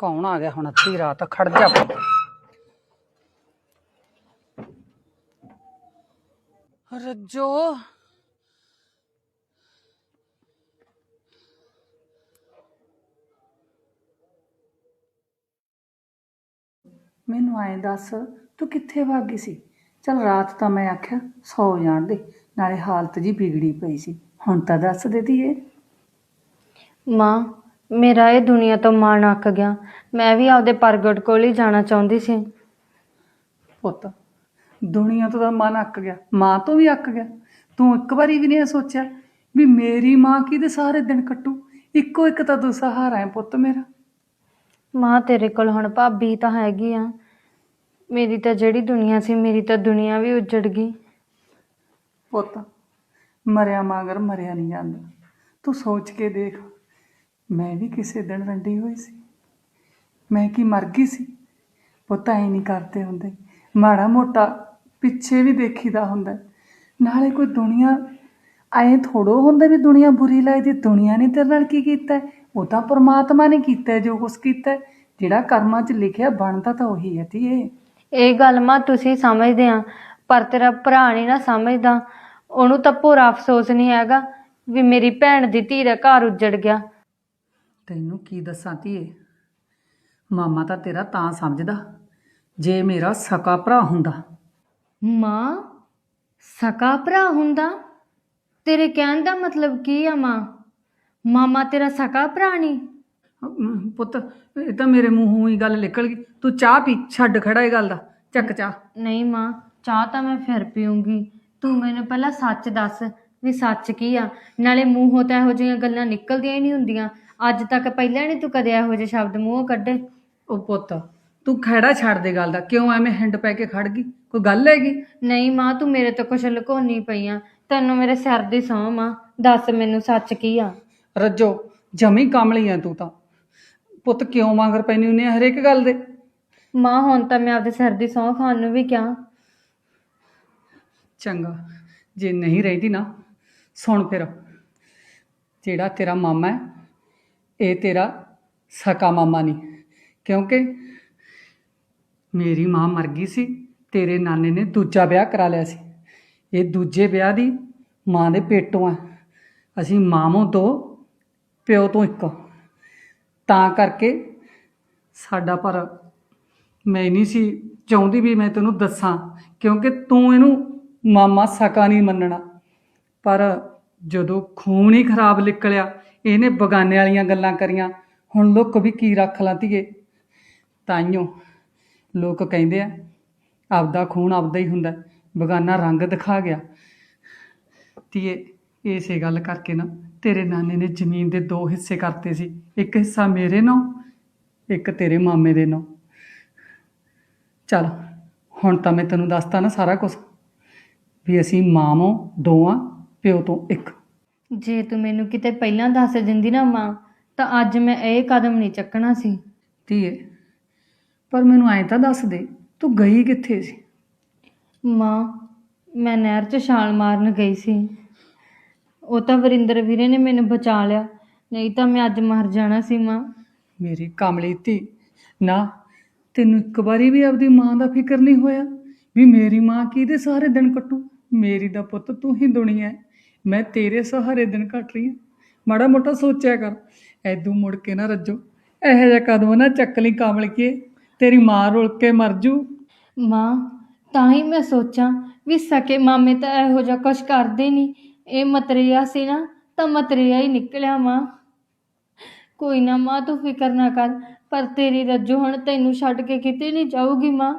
ਕੌਣ ਆ ਗਿਆ ਹੁਣ ਅੱਧੀ ਰਾਤ? ਖੜ ਜਾ ਰੱਜੋ। ਮੈਨੂੰ ਐਂ ਦੱਸ ਤੂੰ ਕਿੱਥੇ ਭੱਗ ਗਈ ਸੀ? ਚਲ ਰਾਤ ਤਾਂ ਮੈਂ ਆਖਿਆ ਸੌ ਜਾਣ ਦੇ। ਨਾਲੇ ਹਾਲਤ ਜੀ ਵਿਗੜੀ ਪਈ ਸੀ। ਹੁਣ ਤਾਂ ਦੱਸ ਦੇ ਧੀਏ। ਮਾਂ ਮੇਰਾ ਇਹ ਦੁਨੀਆ ਤੋਂ ਮਨ ਅੱਕ ਗਿਆ। ਮੈਂ ਵੀ ਆਪਦੇ ਪ੍ਰਗਟ ਕੋਲ ਹੀ ਜਾਣਾ ਚਾਹੁੰਦੀ ਸੀ। ਪੁੱਤ ਦੁਨੀਆ ਤੋਂ ਤਾਂ ਮਨ ਅੱਕ ਗਿਆ ਮਾਂ ਤੋਂ ਵੀ ਅੱਕ ਗਿਆ। ਤੂੰ ਇੱਕ ਵਾਰੀ ਵੀ ਨਹੀਂ ਇਹ ਸੋਚਿਆ ਵੀ ਮੇਰੀ ਮਾਂ ਕਿਹਦੇ ਸਾਰੇ ਦਿਨ ਕੱਟੂ? ਇੱਕੋ ਇੱਕ ਤਾਂ ਤੂੰ ਸਹਾਰਾ ਹੈ ਪੁੱਤ ਮੇਰਾ। ਮਾਂ ਤੇਰੇ ਕੋਲ ਹੁਣ ਭਾਬੀ ਤਾਂ ਹੈਗੀ ਆ। ਮੇਰੀ ਤਾਂ ਜਿਹੜੀ ਦੁਨੀਆ ਸੀ ਮੇਰੀ ਤਾਂ ਦੁਨੀਆ ਵੀ ਉਜੜ ਗਈ। ਪੁੱਤ ਮਰਿਆ ਮਗਰ ਮਰਿਆ ਨਹੀਂ ਜਾਂਦਾ। ਤੂੰ ਸੋਚ ਕੇ ਦੇਖ ਮੈਂ ਵੀ ਕਿਸੇ ਦਿਨ ਰੰਡੀ ਹੋਈ ਸੀ। ਮੈਂ ਕੀ ਮਰ ਗਈ ਸੀ? ਪੁੱਤ ਐ ਨਹੀਂ ਕਰਦੇ ਹੁੰਦੇ। ਮਾੜਾ ਮੋਟਾ ਪਿੱਛੇ ਵੀ ਦੇਖੀਦਾ ਹੁੰਦਾ। ਨਾਲੇ ਕੋਈ ਦੁਨੀਆ ਐ ਥੋੜੋ ਹੁੰਦਾ ਵੀ ਦੁਨੀਆ ਬੁਰੀ ਲੱਗਦੀ। ਦੁਨੀਆ ਨੇ ਤੇਰੇ ਨਾਲ ਕੀ ਕੀਤਾ? ਉਹ ਤਾਂ ਪ੍ਰਮਾਤਮਾ ਨੇ ਕੀਤਾ, ਜੋ ਕੁਛ ਕੀਤਾ। ਜਿਹੜਾ ਕਰਮਾਂ 'ਚ ਲਿਖਿਆ ਬਣਦਾ ਤਾਂ ਉਹੀ ਹੈ ਧੀਏ। ਇਹ ਗੱਲ ਮਾਂ ਤੁਸੀਂ ਸਮਝਦੇ ਆ, ਪਰ ਤੇਰਾ ਭਰਾ ਨਹੀਂ ਨਾ ਸਮਝਦਾ। ਉਹਨੂੰ ਤਾਂ ਪੂਰਾ ਅਫਸੋਸ ਨਹੀਂ ਹੈਗਾ ਵੀ ਮੇਰੀ ਭੈਣ ਦੀ ਧੀ ਦਾ ਘਰ ਉੱਜੜ ਗਿਆ। ਤੈਨੂੰ ਕੀ ਦੱਸਾਂ ਧੀਏ? ਮਾਮਾ ਤਾਂ ਤੇਰਾ ਤਾਂ ਸਮਝਦਾ ਜੇ ਮੇਰਾ ਸਕਾ ਭਰਾ ਹੁੰਦਾ। ਮਾਂ ਸਕਾ ਭਰਾ ਹੁੰਦਾ? ਤੇਰੇ ਕਹਿਣ ਦਾ ਮਤਲਬ ਕੀ ਆ ਮਾਂ? ਮਾਮਾ ਤੇਰਾ ਸਕਾ ਭਰਾ ਨਹੀਂ? ਅਮ, ਪੁੱਤ ਇਹ ਤਾਂ ਮੇਰੇ ਮੂੰਹੋਂ ਹੀ ਗੱਲ ਨਿਕਲ ਗਈ। ਤੂੰ ਚਾਹ ਪੀ ਛੱਡ ਖੜਾ ਇਹ ਗੱਲ ਦਾ। ਚੱਕ ਚਾਹ। ਨਹੀਂ ਮਾਂ ਚਾਹ ਤਾਂ ਮੈਂ ਫਿਰ ਪੀਉਂਗੀ ਤੂੰ ਮੈਨੂੰ ਪਹਿਲਾਂ ਸੱਚ ਦੱਸ ਵੀ ਸੱਚ ਕੀ ਆ? ਨਾਲੇ ਮੂੰਹੋਂ ਤਾਂ ਇਹੋ ਜਿਹੀਆਂ ਗੱਲਾਂ ਨਿਕਲਦੀਆਂ ਹੀ ਨਹੀਂ ਹੁੰਦੀਆਂ। ਅੱਜ ਤੱਕ ਪਹਿਲਾਂ ਨਹੀਂ ਤੂੰ ਕਦੇ ਇਹੋ ਜਿਹੇ ਸ਼ਬਦ ਮੂੰਹੋਂ ਕੱਢੇ। ਉਹ ਪੁੱਤ ਤੂੰ ਖੜਾ ਛੱਡ ਦੇ ਗੱਲ ਦਾ ਕਿਉਂ ਐਵੇਂ ਹਿੰਡ ਪੈ ਕੇ ਖੜ ਗਈ? ਕੋਈ ਗੱਲ ਹੈਗੀ? ਨਹੀਂ ਮਾਂ ਤੂੰ ਮੇਰੇ ਤੋਂ ਕੁਛ ਲੁਕਾਉਣੀ ਪਈ ਆ। ਤੈਨੂੰ ਮੇਰੇ ਸਿਰ ਦੀ ਸਹੁੰ ਮਾਂ ਦੱਸ ਮੈਨੂੰ ਸੱਚ ਕੀ ਆ? ਰੱਜੋ ਜਮੀ ਕਾਮਲੀ ਐ ਤੂੰ ਤਾਂ। ਪੁੱਤ ਕਿਉਂ ਮੰਗਰ ਪੈਣੀ ਹੁੰਨੀ ਆ ਹਰੇਕ ਗੱਲ ਦੇ? ਮਾਂ ਹੁਣ ਤਾਂ ਮੈਂ ਆਪਦੇ ਸਿਰ ਦੀ ਸਹੁੰ ਖਾਣ ਨੂੰ ਵੀ ਕਿਹਾ। ਚੰਗਾ ਜੇ ਨਹੀਂ ਰਹਿੰਦੀ ਨਾ ਸੁਣ ਫਿਰ। ਜਿਹੜਾ ਤੇਰਾ ਮਾਮਾ ਹੈ ਇਹ ਤੇਰਾ ਸਕਾ ਮਾਮਾ ਨਹੀਂ। ਕਿਉਂਕਿ ਮੇਰੀ ਮਾਂ ਮਰ ਗਈ ਸੀ, ਤੇਰੇ ਨਾਨੇ ਨੇ ਦੂਜਾ ਵਿਆਹ ਕਰਾ ਲਿਆ ਸੀ। ਇਹ ਦੂਜੇ ਵਿਆਹ ਦੀ ਮਾਂ ਦੇ ਪੇਟੋਂ ਆ। ਅਸੀਂ ਮਾਮੋਂ ਤੋਂ ਪਿਓ ਤੋਂ ਇੱਕ। ਤਾਂ ਕਰਕੇ ਸਾਡਾ ਪਰ ਮੈਂ ਨਹੀਂ ਸੀ, ਚਾਹੁੰਦੀ ਵੀ ਮੈਂ ਤੈਨੂੰ ਦੱਸਾਂ, ਕਿਉਂਕਿ ਤੂੰ ਇਹਨੂੰ ਮਾਮਾ ਸਕਾ ਨਹੀਂ ਮੰਨਣਾ। ਪਰ ਜਦੋਂ ਖੂਨ ਹੀ ਖਰਾਬ ਨਿਕਲਿਆ ਇਹਨੇ ਬਗਾਨੇ ਵਾਲੀਆਂ ਗੱਲਾਂ ਕਰੀਆਂ। ਹੁਣ ਲੁੱਕ ਵੀ ਕੀ ਰੱਖ ਲਾਂ ਧੀਏ। ਤਾਈਓ, ਲੋਕ ਕਹਿੰਦੇ ਆ, ਆਪਦਾ ਖੂਨ ਆਪਦਾ ਹੀ ਹੁੰਦਾ, ਬਗਾਨਾ ਰੰਗ ਦਿਖਾ ਗਿਆ। ਧੀਏ, ਇਸੇ ਗੱਲ ਕਰਕੇ ਨਾ ਤੇਰੇ ਨਾਨੇ ਨੇ ਜ਼ਮੀਨ ਦੇ ਦੋ ਹਿੱਸੇ ਕਰਤੇ ਸੀ। ਇੱਕ ਹਿੱਸਾ ਮੇਰੇ ਨਾਂ ਇੱਕ ਤੇਰੇ ਮਾਮੇ ਦੇ ਨਾਂ ਚਲ, ਹੁਣ ਤਾਂ ਮੈਂ ਤੈਨੂੰ ਦੱਸਤਾ ਨਾ ਸਾਰਾ ਕੁਝ ਵੀ ਅਸੀਂ ਮਾਮੋਂ ਦੋਵਾਂ, ਪਿਓ ਤੋਂ ਇੱਕ। ਜੇ ਤੂੰ ਮੈਨੂੰ ਕਿਤੇ ਪਹਿਲਾਂ ਦੱਸ ਦਿੰਦੀ ਨਾ ਮਾਂ ਤਾਂ ਅੱਜ ਮੈਂ ਇਹ ਕਦਮ ਨਹੀਂ ਚੱਕਣਾ ਸੀ। ਧੀਏ ਪਰ ਮੈਨੂੰ ਐਂ ਤਾਂ ਦੱਸ ਦੇ ਤੂੰ ਗਈ ਕਿੱਥੇ ਸੀ? ਮਾਂ ਮੈਂ ਨਹਿਰ 'ਚ ਛਾਲ ਮਾਰਨ ਗਈ ਸੀ। ਉਹ ਤਾਂ ਵਰਿੰਦਰ ਵੀਰੇ ਨੇ ਮੈਨੂੰ ਬਚਾ ਲਿਆ ਨਹੀਂ ਤਾਂ ਮੈਂ ਅੱਜ ਮਰ ਜਾਣਾ ਸੀ ਮਾਂ। ਮੇਰੀ ਕਮਲੀ ਧੀ ਨਾ ਤੈਨੂੰ ਇੱਕ ਵਾਰੀ ਵੀ ਆਪਦੀ ਮਾਂ ਦਾ ਫਿਕਰ ਨਹੀਂ ਹੋਇਆ ਵੀ ਮੇਰੀ ਮਾਂ ਕਿਹਦੇ ਸਾਰੇ ਦਿਨ ਕੱਟੂ? ਮੇਰੀ ਦਾ ਪੁੱਤ ਤੂੰ ਹੀ ਦੁਨੀਆ ਹੈ। ਮੈਂ ਤੇਰੇ ਸਹਾਰੇ ਦਿਨ ਕੱਟ ਰਹੀ ਹਾਂ। ਮਾੜਾ ਮੋਟਾ ਸੋਚਿਆ ਕਰ। ਐਦੂ ਮੁੜ ਕੇ ਨਾ ਰੱਜੋ। ਇਹੋ ਜਿਹਾ ਕਦਮ ਨਾ ਚੱਕ ਲਈ ਕਮਲ ਕੇ ਤੇਰੀ ਮਾਂ ਰੁਲ ਕੇ ਮਰ ਜੂ। ਮਾਂ, ਤਾਂ ਹੀ ਮੈਂ ਸੋਚਾਂ ਵੀ ਸਕੇ ਮਾਮੇ ਤਾਂ ਇਹੋ ਜਿਹਾ ਕੁਛ ਕਰਦੇ ਨਹੀਂ ਇਹ ਮਤਰੇਆ ਸੀ ਨਾ, ਤਾਂ ਮਤਰੇਆ ਹੀ ਨਿਕਲਿਆ ਮਾਂ। ਕੋਈ ਨਾ ਮਾਂ, ਤੂੰ ਫਿਕਰ ਨਾ ਕਰ। ਪਰ ਤੇਰੀ ਰੱਜੋ ਹੁਣ ਤੈਨੂੰ ਛੱਡ ਕੇ ਕਿਤੇ ਨਹੀਂ ਜਾਊਗੀ ਮਾਂ।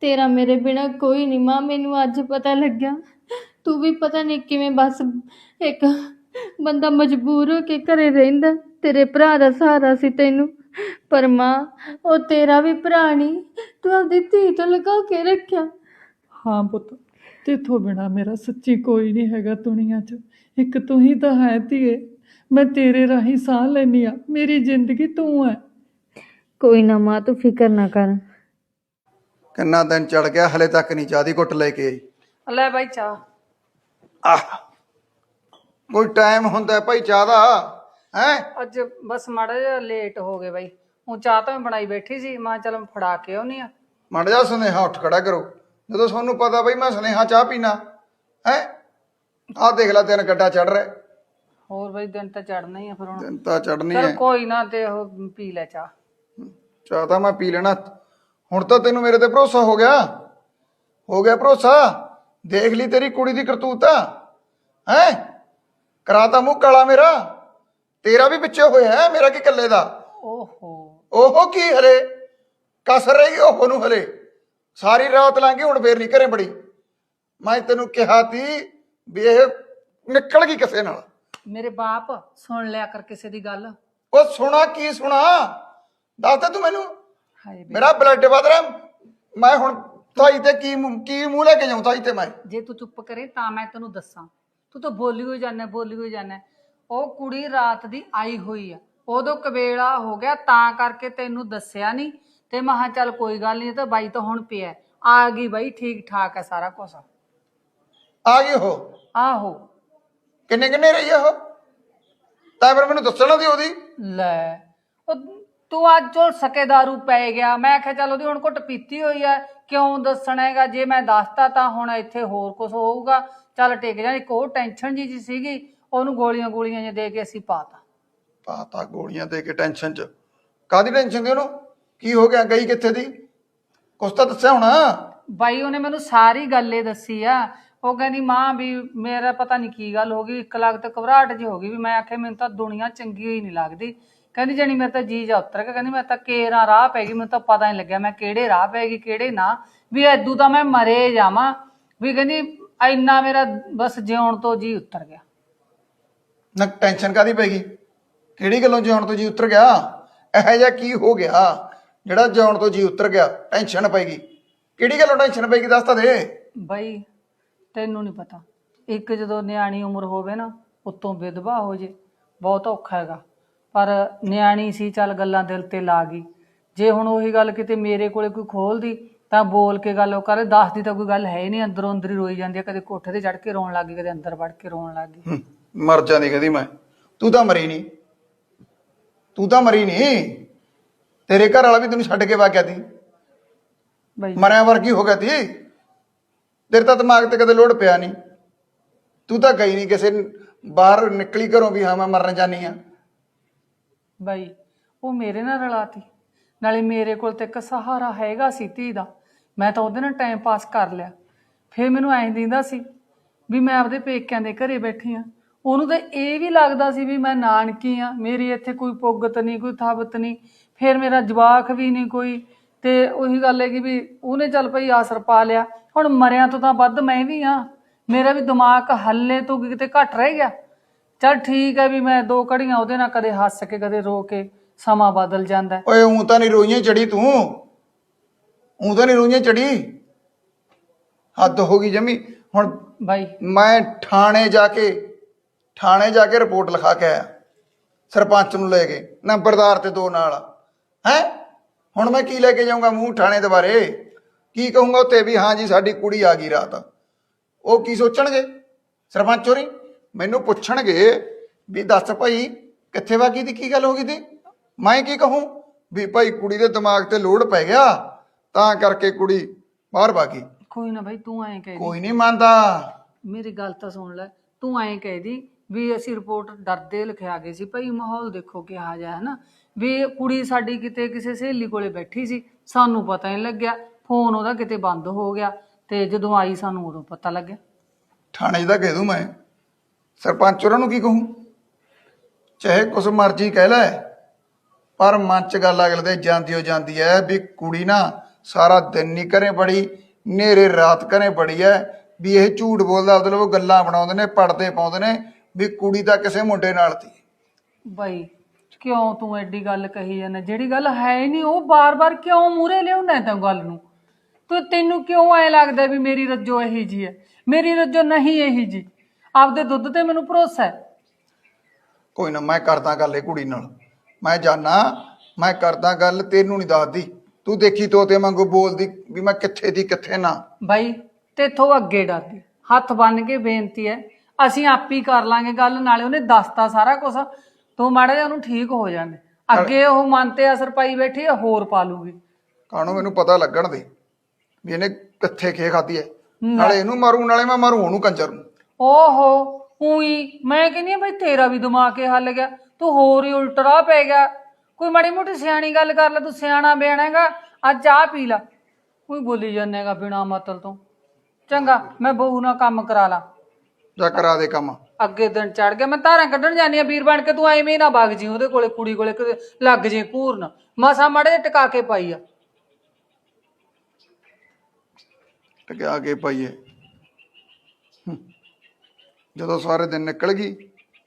ਤੇਰਾ ਮੇਰੇ ਬਿਨਾ ਕੋਈ ਨਹੀਂ ਮਾਂ, ਮੈਨੂੰ ਅੱਜ ਪਤਾ ਲੱਗਿਆ। ਤੂੰ ਵੀ ਪਤਾ ਨਹੀਂ ਕਿਵੇਂ ਬਸ ਇੱਕ ਬੰਦਾ ਮਜਬੂਰ ਹੋ ਕੇ ਘਰੇ ਰਹਿੰਦਾ। ਤੇਰੇ ਭਰਾ ਦਾ ਸਹਾਰਾ ਸੀ ਤੈਨੂੰ। ਪਰ ਮਾਂ ਉਹ ਤੇਰਾ ਵੀ ਭਰਾ ਨਹੀਂ ਤੂੰ ਆਪਦੀ ਧੀ ਤੋਂ ਲਗਾ ਕੇ ਰੱਖਿਆ। ਹਾਂ ਪੁੱਤ ਤੇਥੋਂ ਬਿਨਾ ਮੇਰਾ ਸੱਚੀ ਕੋਈ ਨਹੀਂ ਹੈਗਾ ਦੁਨੀਆ 'ਚ। ਇੱਕ ਤੂੰ ਹੀ ਤਾਂ ਹੈ ਧੀਏ। ਮੈਂ ਤੇਰੇ ਰਾਹੀਂ ਸਾਹ ਲੈਨੀ ਆ ਮੇਰੀ ਜ਼ਿੰਦਗੀ ਤੂੰ ਹੈ। ਕੋਈ ਨਾ ਮਾਂ ਤੂੰ ਫਿਕਰ ਨਾ ਕਰ। ਕਿੰਨਾ ਦਿਨ ਚੜ ਗਿਆ ਹਲੇ ਤੱਕ ਨਹੀਂ ਚਾਹ ਦੀ ਘੁੱਟ ਲੈ ਕੇ ਆਈ। ਲੈ ਬਾਈ ਚਾਹ। ਆਹ। ਕੋਈ ਟਾਈਮ ਹੁੰਦਾ ਭਾਈ ਚਾਹ ਦਾ ਹੈ? ਅੱਜ ਬਸ ਮਾੜਾ ਜਿਹਾ ਲੇਟ ਹੋ ਗਏ ਬਾਈ। ਉਹ ਚਾਹ ਤਾਂ ਮੈਂ ਬਣਾਈ ਬੈਠੀ ਸੀ ਮੈਂ ਚੱਲ ਫੜਾ ਕੇ ਆਉਣੀ ਆ ਮੜ ਜਾ ਸੁਨੇਹਾ ਉੱਠ ਖੜਾ ਕਰੋ। ਜਦੋਂ ਤੁਹਾਨੂੰ ਪਤਾ ਬਈ ਮੈਂ ਸੁਨੇਹਾ ਚਾਹ ਪੀਣਾ ਹੈ? ਆਹ ਦੇਖ ਲੈ ਤੇਰਾ ਗੱਡਾ ਚੜ ਰਿਹਾ। ਹੋਰ ਬਈ ਦਿਨ ਤਾਂ ਚੜਨਾ ਹੀ ਆ ਫਿਰ ਹੁਣ। ਦਿਨ ਤਾਂ ਚੜਨੀ ਚਲ ਹੈ। ਕੋਈ ਨਾ ਤੇ ਉਹ ਪੀ ਲੈ ਚਾਹ। ਚਾਹ ਤਾਂ ਮੈਂ ਪੀ ਲੈਣਾ। ਹੁਣ ਤਾਂ ਤੈਨੂੰ ਮੇਰੇ ਤੇ ਭਰੋਸਾ ਹੋ ਗਿਆ। ਹੋ ਗਿਆ ਭਰੋਸਾ? ਦੇਖ ਲਈ ਤੇਰੀ ਕੁੜੀ ਦੀ ਕਰਤੂਤ ਹੈ? ਕਰਾਤਾ ਮੂੰਹ ਕਾਲਾ ਮੇਰਾ। ਤੇਰਾ ਵੀ ਪਿੱਛੇ ਹੋਇਆ ਹੈ ਮੇਰਾ ਕੀ ਇਕੱਲੇ ਦਾ? ਓਹੋ। ਉਹ ਕੀ ਹਲੇ? ਕਸਰ ਰਹੀ ਉਹ ਨੂੰ ਹਲੇ। ਸਾਰੀ ਰਾਤ ਲੰਘੀ ਹੁਣ ਫੇਰ ਨਹੀਂ ਘਰੇ ਬੜੀ। ਮੈਂ ਤੈਨੂੰ ਕਿਹਾ ਤੀ ਵੀ ਇਹ ਨਿਕਲ ਗਈ ਕਿਸੇ ਨਾਲ। ਮੇਰੇ ਬਾਪ ਸੁਣ ਲਿਆ ਕਰ ਕਿਸੇ ਦੀ ਗੱਲ। ਉਹ ਸੁਣਾ ਕੀ ਸੁਣਾ? ਦੱਸ ਤੇ ਤੂੰ ਮੈਨੂੰ। ਹਾਏ ਬੇ ਮੇਰਾ ਬਲੱਡ ਵਧ ਰਿਹਾ। ਮੈਂ ਹੁਣ ਤਾਈ ਤੇ ਕੀ ਮੂੰਹ- ਕੀ ਮੂੰਹ ਲੈ ਕੇ ਜਾਉਂ ਤਾਈ ਤੇ ਮੈਂ? ਜੇ ਤੂੰ ਚੁੱਪ ਕਰੇ ਤਾਂ ਮੈਂ ਤੈਨੂੰ ਦੱਸਾਂ। ਤੂੰ ਤਾਂ ਬੋਲੀ ਹੋਈ ਜਾਂਦਾ ਬੋਲੀ ਹੋਈ ਜਾਂਦਾ। ਉਹ ਕੁੜੀ ਰਾਤ ਦੀ ਆਈ ਹੋਈ ਆ। ਉਦੋਂ ਕਵੇਲਾ ਹੋ ਗਿਆ ਤਾਂ ਕਰਕੇ ਤੈਨੂੰ ਦੱਸਿਆ ਨਹੀਂ। ਤੇ ਮਹਾ ਚੱਲ ਕੋਈ ਗੱਲ ਨਹੀਂ ਤਾਂ ਬਾਈ ਤਾਂ ਹੁਣ ਪਿਆ। ਆ ਗਈ ਬਾਈ ਠੀਕ ਠਾਕ ਹੈ ਸਾਰਾ ਕੁਝ ਆ ਗਈ ਉਹ? ਆਹੋ। ਕਿੰਨੇ ਕਿੰਨੇ ਰਹੀ ਆ ਉਹ? ਤਾਂ ਫਿਰ ਮੈਨੂੰ ਦੱਸਣਾ ਦੀ ਉਹਦੀ। ਲੈ ਉਹ ਤੂੰ ਅੱਜ ਝੋਲ ਸਕੇ ਦਾਰੂ ਪੈ ਗਿਆ। ਮੈਂ ਕਿਹਾ ਚੱਲ ਉਹਦੀ ਹੁਣ ਘੁੱਟ ਪੀਤੀ ਹੋਈ ਆ। ਕਿਉਂ ਦੱਸਣਾ ਹੈਗਾ? ਜੇ ਮੈਂ ਦੱਸਤਾ ਤਾਂ ਹੁਣ ਇੱਥੇ ਹੋਰ ਕੁਝ ਹੋਊਗਾ। ਚੱਲ ਟਿਕ ਜਾ ਇੱਕ ਹੋਰ ਟੈਨਸ਼ਨ ਜੀ ਜੀ ਸੀਗੀ ਉਹਨੂੰ ਗੋਲੀਆਂ ਗੋਲੀਆਂ ਜਿਹਾ ਦੇ ਕੇ ਅਸੀਂ ਪਾਤਾ। ਪਾਤਾ ਗੋਲੀਆਂ ਦੇ ਕੇ ਟੈਨਸ਼ਨ ਚ। ਕਾਦੀ ਟੈਨਸ਼ਨ ਦੀ ਉਹਨੂੰ? ਕੀ ਹੋ ਗਿਆ? ਗਈ ਕਿੱਥੇ ਦੀ? ਕੁਛ ਤਾਂ ਦੱਸਿਆ ਹੋਣਾ। ਬਾਈ ਉਹਨੇ ਮੈਨੂੰ ਸਾਰੀ ਗੱਲ ਇਹ ਦੱਸੀ ਆ। ਉਹ ਕਹਿੰਦੀ ਮਾਂ ਵੀ ਮੇਰਾ ਪਤਾ ਨਹੀਂ ਕੀ ਗੱਲ ਹੋ ਗਈ ਇੱਕ ਲੱਖ ਤੇ ਘਬਰਾਹਟ ਜੀ ਹੋ ਗਈ ਵੀ ਮੈਂ ਆਖਿਆ ਮੈਨੂੰ ਤਾਂ ਦੁਨੀਆ ਚੰਗੀ ਹੋਈ ਨਹੀਂ ਲੱਗਦੀ। ਕਹਿੰਦੀ ਜਣੀ ਮੇਰੇ ਤਾਂ ਜੀ ਜਾ ਉਤਰ ਗਿਆ ਕਹਿੰਦੀ ਮੈਂ ਤਾਂ ਕੇਰਾ ਰਾਹ ਪੈ ਗਈ ਮੈਨੂੰ ਤਾਂ ਪਤਾ ਨਹੀਂ ਲੱਗਿਆ ਮੈਂ ਕਿਹੜੇ ਰਾਹ ਪੈ ਗਈ ਕਿਹੜੇ ਨਾ। ਵੀ ਐਦੂ ਤਾਂ ਮੈਂ ਮਰੇ ਜਾਵਾਂ। ਵੀ ਕਹਿੰਦੀ ਇੰਨਾ ਮੇਰਾ ਬਸ ਜਿਉਣ ਤੋਂ ਜੀ ਉਤਰ ਗਿਆ। ਨਾ ਟੈਨਸ਼ਨ ਕਾਦੀ ਪੈ ਗਈ? ਕਿਹੜੀ ਗੱਲੋਂ ਜਿਉਣ ਤੋਂ ਜੀ ਉਤਰ ਗਿਆ? ਇਹੋ ਜਿਹਾ ਕੀ ਹੋ ਗਿਆ? ਜਿਹੜਾ ਜਿਉਣ ਤੋਂ ਜੀ ਉਤਰ ਗਿਆ ਟੈਨਸ਼ਨ ਪੈ ਗਈ। ਕਿਹੜੀ ਗੱਲੋਂ ਟੈਨਸ਼ਨ ਪੈ ਗਈ ਦੱਸ ਤਾਂ ਦੇ। ਬਈ ਤੈਨੂੰ ਨਹੀਂ ਪਤਾ। ਇੱਕ ਜਦੋਂ ਨਿਆਣੀ ਉਮਰ ਹੋਵੇ ਨਾ ਉਤੋਂ ਵਿਧਵਾ ਹੋ ਜੇ। ਬਹੁਤ ਔਖਾ ਹੈਗਾ। ਪਰ ਨਿਆਣੀ ਸੀ ਚੱਲ ਗੱਲਾਂ ਦਿਲ ਤੇ ਲਾ ਗਈ। ਜੇ ਹੁਣ ਉਹੀ ਗੱਲ ਕਿਤੇ ਮੇਰੇ ਕੋਲੇ ਕੋਈ ਖੋਲਦੀ ਤਾਂ ਬੋਲ ਕੇ ਗੱਲ ਉਹ ਕਰੇ ਦੱਸਦੀ ਤਾਂ ਕੋਈ ਗੱਲ ਹੈ ਹੀ ਨਹੀਂ ਅੰਦਰੋਂ ਅੰਦਰ ਹੀ ਰੋਈ ਜਾਂਦੀ ਹੈ ਕਦੇ ਕੋਠੇ ਤੇ ਚੜ ਕੇ ਰੋਣ ਲੱਗ ਗਈ ਕਦੇ ਅੰਦਰ ਵੜ ਕੇ ਰੋਣ ਲੱਗ ਗਈ। ਹੂੰ, ਮਰ ਜਾਂਦੀ ਕਦੀ ਮੈਂ। ਤੂੰ ਤਾਂ ਮਰੀ ਨਹੀਂ। ਤੂੰ ਤਾਂ ਮਰੀ ਨਹੀਂ। ਤੇਰੇ ਘਰ ਵਾਲਾ ਵੀ ਤੈਨੂੰ ਛੱਡ ਕੇ ਵਾਗਿਆ ਤੀ ਬਈ ਮਰਿਆ ਵਰਗੀ ਹੋ ਗਿਆ ਤੀ ਤੇਰੇ ਤਾਂ ਦਿਮਾਗ ਤੇ ਕਦੇ ਲੋੜ ਪਿਆ ਨਹੀਂ। ਤੂੰ ਤਾਂ ਗਈ ਨਹੀਂ ਕਿਸੇ ਬਾਹਰ ਨਿਕਲੀ ਘਰੋਂ ਵੀ ਹਾਂ ਮੈਂ ਮਰਨ ਜਾਨੀ ਆ ਬਾਈ, ਉਹ ਮੇਰੇ ਨਾਲ ਰਲਾਤੀ। ਨਾਲੇ ਮੇਰੇ ਕੋਲ ਤੇ ਇੱਕ ਸਹਾਰਾ ਹੈਗਾ ਸੀ ਧੀ ਦਾ। ਮੈਂ ਤਾਂ ਉਹਦੇ ਨਾਲ ਟਾਈਮ ਪਾਸ ਕਰ ਲਿਆ। ਫਿਰ ਮੈਨੂੰ ਐਂ ਦਿੰਦਾ ਸੀ ਵੀ ਮੈਂ ਆਪਦੇ ਪੇਕਿਆਂ ਦੇ ਘਰੇ ਬੈਠੀ ਆ। ਉਹਨੂੰ ਤਾਂ ਇਹ ਵੀ ਲੱਗਦਾ ਸੀ ਵੀ ਮੈਂ ਨਾਨਕੀ ਆ। ਮੇਰੀ ਇੱਥੇ ਕੋਈ ਪੁੱਗਤ ਨਹੀਂ ਕੋਈ ਥਾਬਤ ਨਹੀਂ ਫਿਰ ਮੇਰਾ ਜਵਾਕ ਵੀ ਨਹੀਂ ਕੋਈ। ਤੇ ਉਹੀ ਗੱਲ ਹੈ ਕਿ ਵੀ ਉਹਨੇ ਚੱਲ ਪਈ ਆਸਰ ਪਾ ਲਿਆ। ਹੁਣ ਮਰਿਆਂ ਤੋਂ ਤਾਂ ਵੱਧ ਮੈਂ ਵੀ ਆ। ਮੇਰਾ ਵੀ ਦਿਮਾਗ ਹੱਲੇ ਤੋਂ ਕਿਤੇ ਘਟ ਰਹਿ ਗਿਆ। ਚਲ ਠੀਕ ਹੈ ਵੀ ਮੈਂ ਦੋ ਘੜੀਆਂ ਉਹਦੇ ਨਾਲ ਕਦੇ ਹੱਸ ਕੇ ਕਦੇ ਰੋ ਕੇ ਸਮਾਂ ਬਦਲ ਜਾਂਦਾ ਹੈ। ਓਏ ਉਂ ਤਾਂ ਨਹੀਂ ਰੋਈਆਂ ਚੜੀ ਤੂੰ। ਉਂ ਤਾਂ ਨਹੀਂ ਰੋਈਆਂ ਚੜੀ। ਹੱਦ ਹੋ ਗਈ ਜਮੀ। ਹੁਣ ਬਾਈ। ਮੈਂ ਥਾਣੇ ਜਾ ਕੇ ਥਾਣੇ ਜਾ ਕੇ ਰਿਪੋਰਟ ਲਿਖਾ ਕੇ ਆਇਆ। ਸਰਪੰਚ ਨੂੰ ਲੈ ਕੇ ਨੰਬਰਦਾਰ ਤੇ ਦੋ ਨਾਲ। ਹੈ? ਹੁਣ ਮੈਂ ਕੀ ਲੈ ਕੇ ਜਾਊਂਗਾ ਮੂੰਹ ਥਾਣੇ ਦੁਬਾਰੇ ਕੀ ਕਹੂੰਗਾ ਉੱਤੇ ਵੀ ਹਾਂ ਜੀ ਸਾਡੀ ਕੁੜੀ ਆ ਗਈ ਰਾਤ। ਉਹ ਕੀ ਸੋਚਣਗੇ? ਸਰਪੰਚ ਹੋਰੀ? ਮੈਨੂੰ ਪੁੱਛਣਗੇ ਵੀ ਦੱਸ ਭਾਈ ਕਿੱਥੇ ਵਾਗੀ ਦੀ ਕੀ ਗੱਲ ਹੋ ਗਈ ਤੀ ਮੈਂ ਕੀ ਕਹੂੰ? ਵੀ ਭਾਈ ਕੁੜੀ ਦੇ ਦਿਮਾਗ ਤੇ ਲੋਡ ਪੈ ਗਿਆ ਤਾਂ ਕਰਕੇ ਕੁੜੀ ਬਾਹਰ ਭਾਗੀ ਕੋਈ ਨਾ ਬਾਈ ਤੂੰ ਐਂ ਕਹਿ ਦੀ। ਕੋਈ ਨਹੀਂ ਮੰਨਦਾ। ਮੇਰੀ ਗੱਲ ਤਾਂ ਸੁਣ ਲੈ ਤੂੰ ਐਂ ਕਹਿ ਦੀ ਵੀ ਅਸੀਂ ਰਿਪੋਰਟ ਡਰਦੇ ਲਿਖਿਆ ਗਏ ਸੀ ਭਾਈ ਮਾਹੌਲ ਦੇਖੋ ਕਿਹਾ ਜਾ ਹੈ ਨਾ ਵੀ ਕੁੜੀ ਸਾਡੀ ਕਿਤੇ ਕਿਸੇ ਸਹੇਲੀ ਕੋਲੇ ਬੈਠੀ ਸੀ ਸਾਨੂੰ ਪਤਾ ਨਹੀਂ ਲੱਗਿਆ ਫੋਨ ਉਹਦਾ ਕਿਤੇ ਬੰਦ ਹੋ ਗਿਆ ਤੇ ਜਦੋਂ ਆਈ ਸਾਨੂੰ ਉਦੋਂ ਪਤਾ ਲੱਗਿਆ। ਥਾਣੇ ਤਾਂ ਕਹਿ ਦੂੰ ਮੈਂ। ਸਰਪੰਚ ਉਹਨਾਂ ਨੂੰ ਕੀ ਕਹੂੰ? ਚਾਹੇ ਕੁਛ ਮਰਜ਼ੀ ਕਹਿ ਲੈ, ਪਰ ਮਨ 'ਚ ਗੱਲ ਅਗਲੇ ਦੇ ਜਾਂਦੀ ਹੋ ਜਾਂਦੀ ਹੈ ਵੀ ਕੁੜੀ ਨਾ ਸਾਰਾ ਦਿਨ ਨਹੀਂ ਘਰੇ ਬੜੀ ਨੇਰੇ ਰਾਤ ਘਰੇ ਬੜੀ ਹੈ ਵੀ ਇਹ ਝੂਠ ਬੋਲਦਾ ਮਤਲਬ ਉਹ ਗੱਲਾਂ ਬਣਾਉਂਦੇ ਨੇ ਪੜਦੇ ਪਾਉਂਦੇ ਨੇ, ਵੀ ਕੁੜੀ ਤਾਂ ਕਿਸੇ ਮੁੰਡੇ ਨਾਲ ਤੀ ਬਾਈ, ਕਿਉਂ ਤੂੰ ਐਡੀ ਗੱਲ ਕਹੀ ਜਾਂਦਾ? ਜਿਹੜੀ ਗੱਲ ਹੈ ਹੀ ਨਹੀਂ, ਉਹ ਬਾਰ-ਬਾਰ ਕਿਉਂ ਮੂਰੇ ਲਿਆਉਂਦਾ ਤੈਨੂੰ ਗੱਲ ਨੂੰ? ਤੂੰ, ਤੈਨੂੰ ਕਿਉਂ ਐ ਲੱਗਦਾ ਵੀ ਮੇਰੀ ਰੱਜੋ ਇਹੀ ਜੀ ਹੈ ਮੇਰੀ ਰੱਜੋ ਨਹੀਂ ਇਹੀ ਜੀ ਆਪਦੇ ਦੁੱਧ ਤੇ ਮੈਨੂੰ ਭਰੋਸਾ ਹੈ। ਕੋਈ ਨਾ ਮੈਂ ਕਰਦਾ ਗੱਲ ਇਹ ਕੁੜੀ ਨਾਲ। ਮੈਂ ਜਾਣਾ ਮੈਂ ਕਰਦਾ ਗੱਲ ਤੈਨੂੰ ਨਹੀਂ ਦੱਸਦੀ। ਤੂੰ ਦੇਖੀ ਤੋਤੇ ਵਾਂਗੂ ਬੋਲਦੀ ਵੀ ਮੈਂ ਕਿੱਥੇ ਦੀ ਕਿੱਥੇ ਨਾ। ਬਾਈ ਤੇਥੋਂ ਅੱਗੇ ਡਰਦੀ। ਹੱਥ ਬੰਨ ਕੇ ਬੇਨਤੀ ਹੈ ਅਸੀਂ ਆਪ ਹੀ ਕਰ ਲਾਂਗੇ ਗੱਲ ਨਾਲੇ ਉਹਨੇ ਦੱਸਤਾ ਸਾਰਾ ਕੁਝ ਤੂੰ ਮਾੜਾ ਜਿਹਾ ਉਹਨੂੰ ਠੀਕ ਹੋ ਜਾਂਦੇ ਅੱਗੇ ਉਹ ਮਨ ਤੇ ਅਸਰ ਪਾਈ ਬੈਠੀ ਹੋਰ ਪਾ ਲੂਗੀ। ਕਾਹਨੂੰ ਮੈਨੂੰ ਪਤਾ ਲੱਗਣ ਦੇ ਵੀ ਇਹਨੇ ਕਿੱਥੇ ਖੇ ਖਾਦੀ ਹੈ। ਨਾਲੇ ਇਹਨੂੰ ਮਾਰੂ ਨਾਲੇ ਮੈਂ ਮਾਰੂ ਉਹਨੂੰ ਕੰਜਰ ਨੂੰ। ਓਹੋ ਉਹੀ। ਮੈਂ ਕਹਿੰਦੀ ਆ ਬਈ ਤੇਰਾ ਵੀ ਦਿਮਾਗ ਇਹ ਹੱਲ ਗਿਆ ਤੂੰ ਹੋਰ ਹੀ ਉਲਟਰਾ ਪੈ ਗਿਆ। ਕੋਈ ਮਾੜੀ ਮੋਟੀ ਸਿਆਣੀ ਗੱਲ ਕਰ ਲੈ ਤੂੰ ਸਿਆਣਾ ਬਿਆਣਾਗਾ ਅੱਜ ਚਾਹ ਪੀ ਲੈ। ਕੋਈ ਬੋਲੀ ਜਾਣੇਗਾ ਬਿਨਾ ਮਤਲ ਤੋਂ। ਚੰਗਾ ਮੈਂ ਬਹੂ ਨਾਲ ਕੰਮ ਕਰਾ ਲਾ। ਜਾ ਕਰਾ ਦੇ ਕੰਮ। ਅੱਗੇ ਦਿਨ ਚੜ ਗਿਆ ਮੈਂ ਧਾਰਾਂ ਕੱਢਣ ਜਾਨੀ ਆ ਵੀਰ ਬਣ ਕੇ ਤੂੰ ਐਵੇਂ ਨਾ ਵਗ ਜੀ ਉਹਦੇ ਕੋਲੇ ਕੁੜੀ ਕੋਲੇ ਕਿਤੇ ਲੱਗ ਜੇ ਪੂਰਨ। ਮਸਾ ਮਾੜੇ ਜਿਹੇ ਟਿਕਾ ਕੇ ਪਾਈ ਆ। ਟਕਿਆ ਕੇ ਪਈਏ। ਹੂੰ। ਜਦੋਂ ਸਾਰੇ ਦਿਨ ਨਿਕਲ ਗਈ,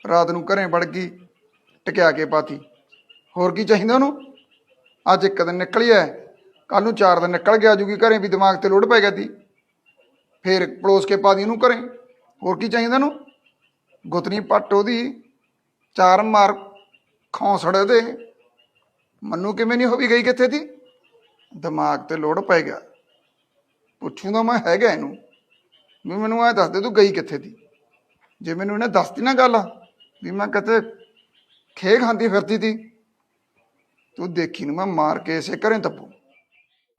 ਰਾਤ ਨੂੰ ਘਰੇ ਵੜ ਗਈ, ਟਕਿਆ ਕੇ ਪਾਤੀ ਹੋਰ ਕੀ ਚਾਹੀਦਾ ਉਹਨੂੰ? ਅੱਜ ਇੱਕ ਦਿਨ ਨਿਕਲੀ ਐ ਕੱਲ ਨੂੰ ਚਾਰ ਦਿਨ ਨਿਕਲ ਗਿਆ ਜੂਗੀ ਘਰੇ ਵੀ ਦਿਮਾਗ ਤੇ ਲੋਡ ਪੈ ਗਿਆ ਤੀ। ਫੇਰ ਪੜੋਸ ਕੇ ਪਾ ਦੀ ਉਹਨੂੰ ਘਰੇ। ਹੋਰ ਕੀ ਚਾਹੀਦਾ ਉਹਨੂੰ? ਗੁੱਤਨੀ ਪੱਟ ਉਹਦੀ, ਚਾਰ ਮਾਰ ਖੌਂਸੜੇ ਦੇ। ਮੰਨੂ ਕਿਵੇਂ ਨਹੀਂ ਹੋ ਵੀ ਗਈ ਕਿੱਥੇ ਤੀ? ਦਿਮਾਗ ਤੇ ਲੋਡ ਪੈ ਗਿਆ। ਪੁੱਛੂਗਾ ਮੈਂ ਹੈਗਾ ਇਹਨੂੰ। ਵੀ ਮੈਨੂੰ ਐ ਦੱਸ ਦੇ ਤੂੰ ਗਈ ਕਿੱਥੇ ਦੀ ਜੇ ਮੈਨੂੰ ਇਹਨੇ ਦੱਸਤੀ ਨਾ ਗੱਲ ਵੀ ਮੈਂ ਕਿਤੇ ਖੇ ਖਾਂਦੀ ਫਿਰਦੀ ਤੀ, ਤੂੰ ਦੇਖੀ ਨੂੰ ਮੈਂ ਮਾਰ ਕੇ ਇਸੇ ਘਰੇ ਦੱਬੂ